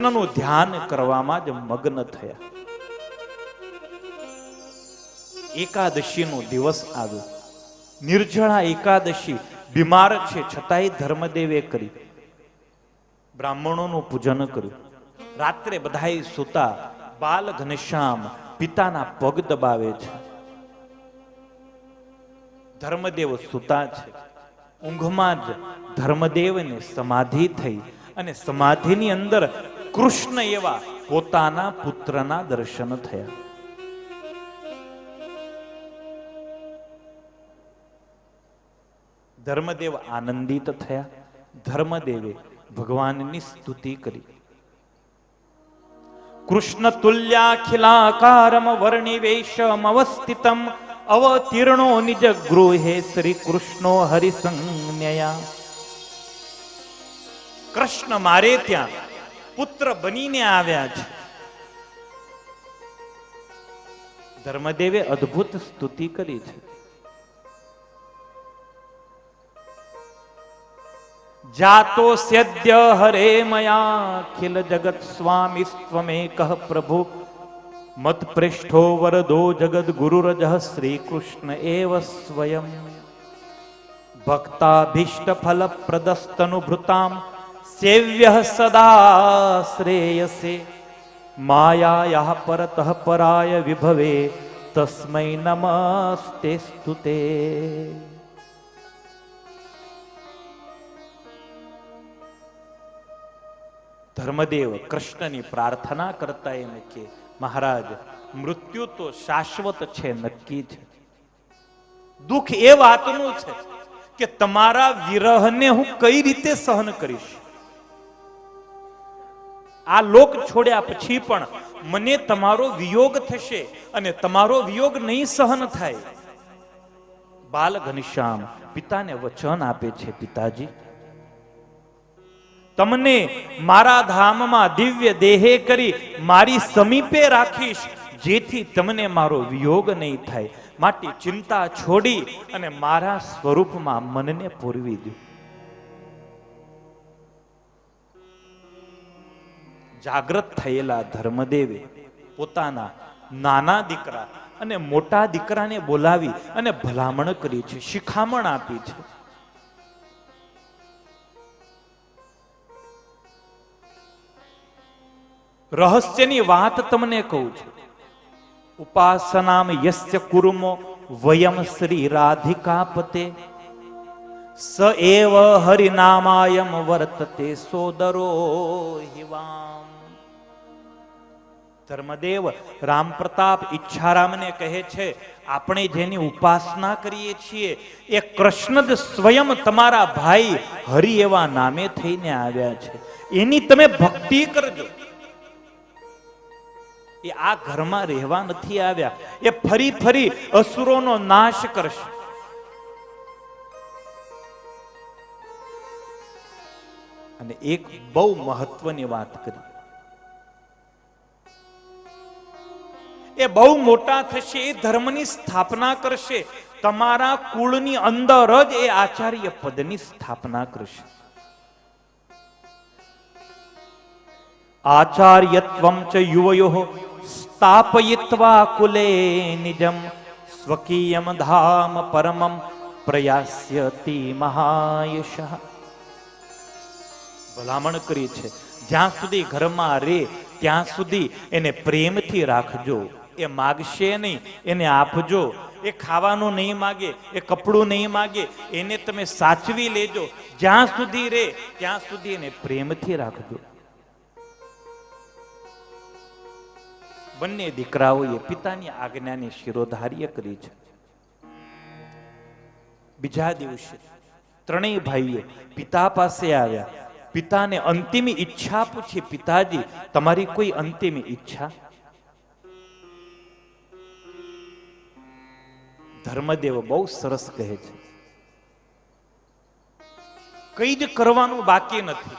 નું ધ્યાન કરવામાં જ મગ્ન થયા. એકાદશીનો દિવસ આવ્યો. નિર્જળા એકાદશી બીમાર છે છતાંય ધર્મદેવે કરી. બ્રાહ્મણોનું પૂજન કર્યું. રાત્રે બધાએ સુતા બાલ ઘનશ્યામ પિતાના પગ દબાવે છે. ધર્મદેવ સુતા છે. ઊંઘમાં જ ધર્મદેવને સમાધિ થઈ અને સમાધિની અંદર કૃષ્ણ એવા પોતાના પુત્રના દર્શન થયા. ધર્મદેવ આનંદિત થયા. ધર્મદેવે ભગવાનની સ્તુતિ કરી. કૃષ્ણ તુલ્યાખિલાકારમ અવતીર્ણો નિજ ગૃહે શ્રી કૃષ્ણો હરિસંજ્ઞયા. કૃષ્ણ મારે ત્યાં પુત્ર બનીને આવ્યા છે. ધર્મદેવે અદ્ભુત સ્તુતિ કરી છે. જાતો સદ્ય હરે મયા, ખિલ જગત સ્વામી સ્વમેકઃ પ્રભુ. મત પૃષ્ઠો વરદો જગદ ગુરુરજ શ્રી કૃષ્ણ એવ સ્વયં. ભક્તાભીષ્ટ ફલ પ્રદસ્તનુભૃતામ સેવ્ય સદા શ્રેયસે માયા પરતઃ પરાય વિભવે તસ્મૈ નમસ્તે સ્તુતે ધર્મદેવ કૃષ્ણની પ્રાર્થના કરતા એમ કે મહારાજ મૃત્યુ તો શાશ્વત છે નક્કી છે દુઃખ એ વાતનું છે કે તમારા વિરહને હું કઈ રીતે સહન કરીશ આ લોક છોડ્યા પછી પણ મને તમારો વિયોગ થશે અને તમારો વિયોગ નહીં સહન થાય. બાલ ઘનશ્યામ, પિતાને વચન આપે છે પિતાજી. તમને મારા ધામમાં દિવ્ય દેહે કરી મારી સમીપે રાખીશ, જેથી તમને મારો વિયોગ નહીં થાય. માટે ચિંતા છોડી અને મારા સ્વરૂપમાં મનને પૂરવી દો. જાગ્રત થયેલા ધર્મદેવે પોતાના નાના દીકરા અને મોટા દીકરાને બોલાવી અને ભલામણ કરી છે, શિખામણ આપી છે. રહસ્યની વાત તમને કહું છું. ઉપાસનામ યસ્ય કુર્મો વયમ શ્રી રાધિકા પતે સ એવ હરિનામાયમ વર્તતે સોદરો હિવામ. ધર્મદેવ રામ પ્રતાપ ઈચ્છારામને કહે છે, આપણે જેની ઉપાસના કરીએ છીએ, એ કૃષ્ણ જ સ્વયં તમારા ભાઈ હરિ એવા નામે થઈને આવ્યા છે. એની તમે ભક્તિ કરજો. એ આ ઘરમાં રહેવા નથી આવ્યા. એ ફરી ફરી અસુરોનો નાશ કરશે. અને એક બહુ મહત્વની વાત કરી. એ બહુ મોટા થશે, એ ધર્મની સ્થાપના કરશે. તમારા કુળની અંદર જ એ આચાર્ય પદની સ્થાપના કરશે. આચાર્યત્વમ ચ યુવયો સ્થાપયિત્વા કુલે નિજમ સ્વકીયમ ધામ પરમમ પ્રયાસ્યતિ મહાયશ. ભલામણ કરી છે. જ્યાં સુધી ઘરમાં રે, ત્યાં સુધી એને પ્રેમથી રાખજો. એ માગશે નહીં, એને આપજો. એ ખાવાનું નહીં માગે, એ કપડું નહીં માગે, એને તમે સાચવી લેજો. જ્યાં સુધી રે, ત્યાં સુધી એને પ્રેમથી રાખજો. બંને દીકરાઓએ પિતાની આજ્ઞાને શિરોધાર્ય કરી છે. બીજા દિવસે ત્રણેય ભાઈઓ પિતા પાસે આવ્યા. પિતાને અંતિમ ઈચ્છા પૂછી, પિતાજી, તમારી કોઈ અંતિમ ઈચ્છા? ધર્મદેવ બહુ સરસ કહે છે. કઈ જ કરવાનું બાકી નથી.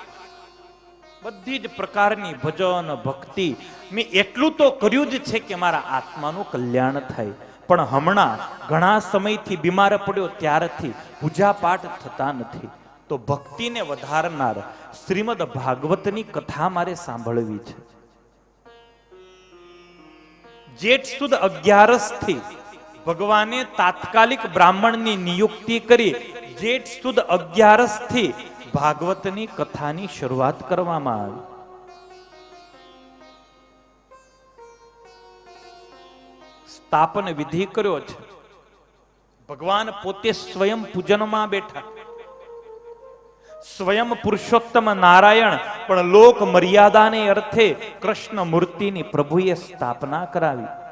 બધી જ પ્રકારની ભજન, ભક્તિ. મેં એટલું તો કર્યું જ છે કે મારા આત્માનું કલ્યાણ થાય. પણ હમણાં ઘણા સમયથી બીમાર પડ્યો ત્યારથી પૂજા પાઠ થતા નથી. તો ભક્તિને વધારનાર શ્રીમદ ભાગવતની કથા મારે સાંભળવી છે. જેઠ સુદ અગિયારસથી ભગવાને તાત્કાલિક બ્રાહ્મણની નિયુક્તિ કરી જેઠ સુદ અગિયારસથી ભાગવતની કથાની શરૂઆત કરવામાં આવી. સ્થાપન વિધિ કર્યો છે. ભગવાન પોતે સ્વયં પૂજનમાં બેઠા. સ્વયં પુરુષોત્તમ નારાયણ, પણ લોક મર્યાદાને અર્થે કૃષ્ણ મૂર્તિની પ્રભુએ સ્થાપના કરાવી.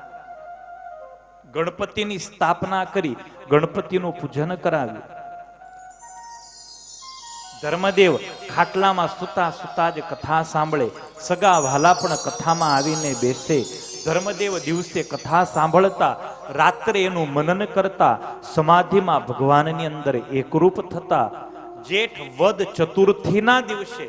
ગણપતિની સ્થાપના કરી, ગણપતિનું પૂજન કરાવ્યું. ધર્મદેવ ખાટલામાં સુતા સુતા જ કથા સાંભળે, સગા વાલા પણ કથામાં આવીને બેસે. ધર્મદેવ દિવસે કથા સાંભળતા, રાત્રે એનું મનન કરતા, સમાધિમાં ભગવાનની અંદર એકરૂપ થતા. જેઠ વદ ચતુર્થીના દિવસે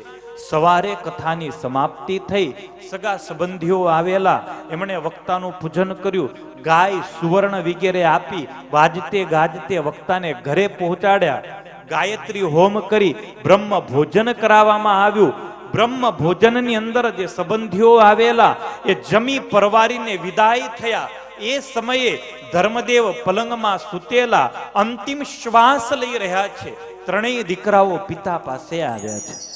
સવારે કથાની સમાપ્તિ થઈ, સગા સંબંધીઓ આવેલા, એમણે વક્તાનું પૂજન કર્યું. ગાય સુવર્ણ વગેરે આપી વાજતે ગાજતે વક્તાને ઘરે પહોંચાડ્યા. ગાયત્રી હોમ કરી બ્રહ્મ ભોજન કરાવવામાં આવ્યું. બ્રહ્મ ભોજનની અંદર જે સંબંધીઓ આવેલા, એ જમી પરવારીને વિદાય થયા. એ સમયે ધર્મદેવ પલંગમાં સૂતેલા અંતિમ શ્વાસ લઈ રહ્યા છે. ત્રણેય દીકરાઓ પિતા પાસે આવ્યા છે.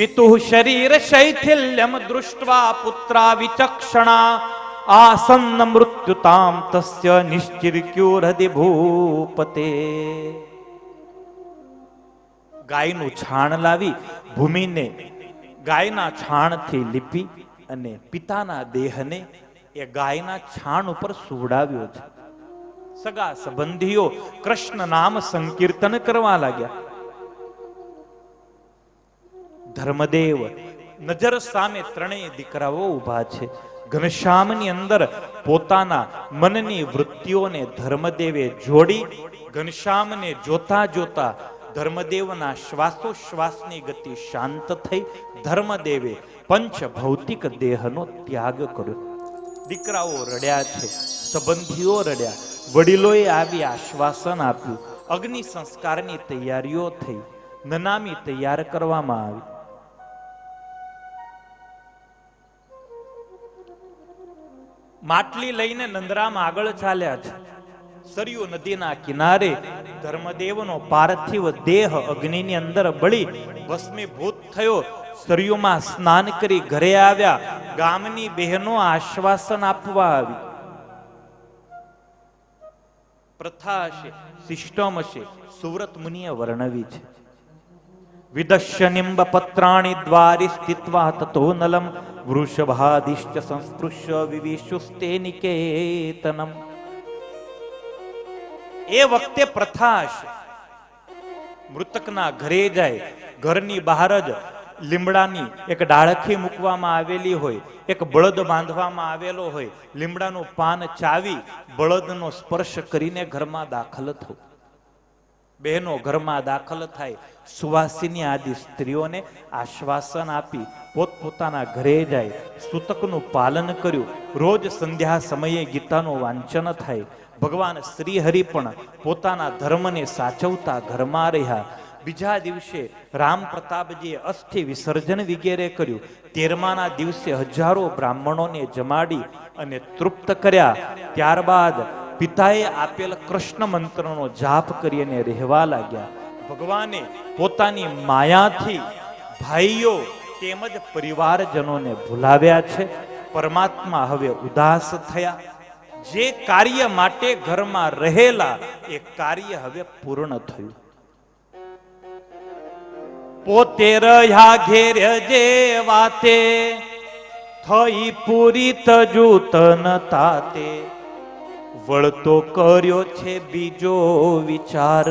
પિતુ શરીર શૈથિલ્યમ દૃષ્ટવા પુત્રા વિચક્ષણા. આસન્ન મૃત્યુતામ તસ્ય નિશ્ચિર્ક્યુરધિ ભૂપતે. ગાયનું છાણ લાવી ભૂમિને ગાયના છાણથી લીપી અને પિતાના દેહને એ ગાયના છાણ ઉપર સુવડાવ્યો છે. સગા સંબંધીઓ કૃષ્ણ નામ સંકીર્તન કરવા લાગ્યા. ધર્મદેવ નજર સામે ત્રણેય દીકરાઓ ઊભા છે. ઘનશ્યામની અંદર પોતાના મનની વૃત્તિઓને ધર્મદેવે જોડી, ઘનશ્યામને જોતા જોતા ધર્મદેવના શ્વાસોશ્વાસની ગતિ શાંત થઈ, ધર્મદેવે પંચ ભૌતિક દેહનો ત્યાગ કર્યો. દીકરાઓ રડ્યા છે, સંબંધીઓ રડ્યા, વડીલોએ આવી આશ્વાસન આપ્યું. અગ્નિ સંસ્કારની તૈયારીઓ થઈ, નનામી તૈયાર કરવામાં આવી. માટલી લઈને નંદરામ આગળ ચાલ્યા છે. સરયુ નદીના કિનારે ધર્મદેવનો પાર્થિવ દેહ અગ્નિની અંદર બળી ભસ્મીભૂત થયો. સરયુમાં સ્નાન કરી ઘરે આવ્યા. ગામની બહેનો આશ્વાસન આપવા આવી. પ્રથા હશે, સિસ્ટમ હશે, સુવ્રત મુનિએ વર્ણવી છે. વિદશ્ય નિંબ પત્રાણી દ્વારી સ્થિત્વા તતો નલમ વૃષભાદિશ્ચ સંસ્પૃશ્ય વિવિશુસ્તે નિકેતનમ એ વખતે પ્રથા હશે મૃતકના ઘરે જાય ઘરની બહાર જ લીમડાની એક ડાળખી મૂકવામાં આવેલી હોય, એક બળદ બાંધવામાં આવેલો હોય, લીમડાનું પાન ચાવી બળદનો સ્પર્શ કરીને ઘરમાં દાખલ થવું. બહેનો ઘરમાં દાખલ થાય, સુવાસિની આદિ સ્ત્રીઓને આશ્વાસન આપી પોતપોતાના ઘરે જાય, સૂતકનું પાલન કર્યું. રોજ સંધ્યા સમયે ગીતાનું વાંચન થાય. ભગવાન શ્રી હરિ પણ પોતાના ધર્મને સાચવતા ઘરમાં રહ્યા. બીજા દિવસે રામ પ્રતાપજીએ અસ્થિ વિસર્જન વગેરે કર્યું. તેરમાના દિવસે હજારો બ્રાહ્મણોને જમાડી અને તૃપ્ત કર્યા. ત્યારબાદ પિતાએ આપેલ કૃષ્ણ મંત્રનો જાપ કરી અને રહેવા લાગ્યા. ભગવાને પોતાની માયાથી ભાઈઓ તેમજ પરિવારજનોને ભૂલાવ્યા છે. પરમાત્મા હવે ઉદાસ થયા. જે કાર્ય માટે ઘરમાં રહેલા એ કાર્ય હવે પૂર્ણ થયું. પોતે રહ્યા ઘેર જે વાતે, થઈ પૂરી તજુતન તાતે. વળતો કર્યો છે બીજો વિચાર.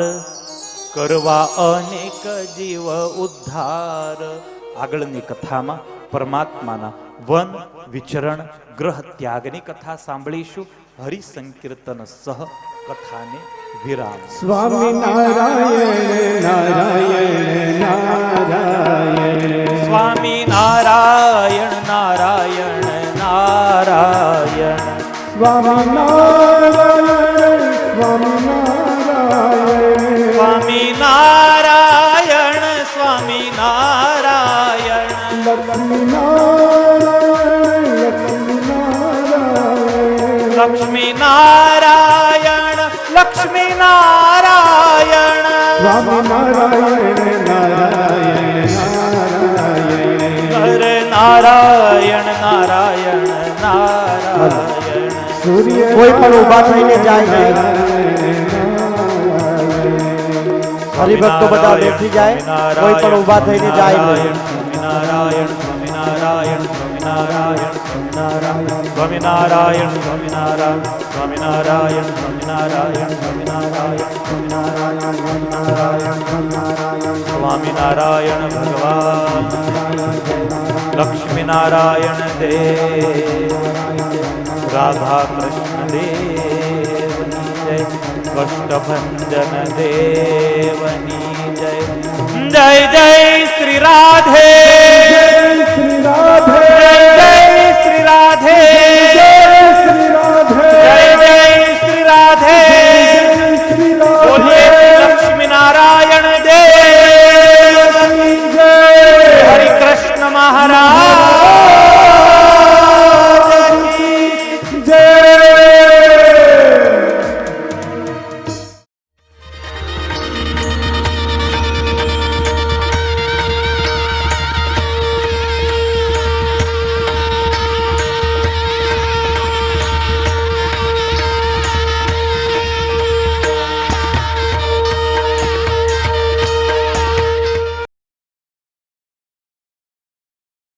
કરવા અનેક જીવ ઉદ્ધાર. આગળની કથામાં પરમાત્માના વન વિચરણ ગ્રહ ત્યાગની કથા સાંભળીશું. હરિ સંકીર્તન સહ કથાને વિરામ. સ્વામી નારાયણ નારાયણ નારાયણ. સ્વામી નારાયણ નારાયણ નારાયણ. સ્વામિનારાયણ. સ્વામિનારાયણ સ્વામિનારાયણ. સ્વામિનારાયણ લક્ષ્મીનારાયણ. લક્ષ્મીનારાયણ કોઈ પણ ઊભા થઈને જાય નહીં હરિભક્તો બધા બેસી જાય કોઈ પણ ઊભા થઈને જાય નહીં નારાયણ નારાયણ નારાયણ સ્વામિનારાયણ સ્વામિનારાયણ સ્વામિનારાયણ સ્વામિનારાયણ સ્વામિનારાયણ સ્વામિનારાયણ ભગવાન લક્ષ્મીનારાયણ દેવ રાધા કૃષ્ણ દેવની જય કષ્ટભંજન દેવની જય જય જય શ્રી રાધે શ્રી રાધે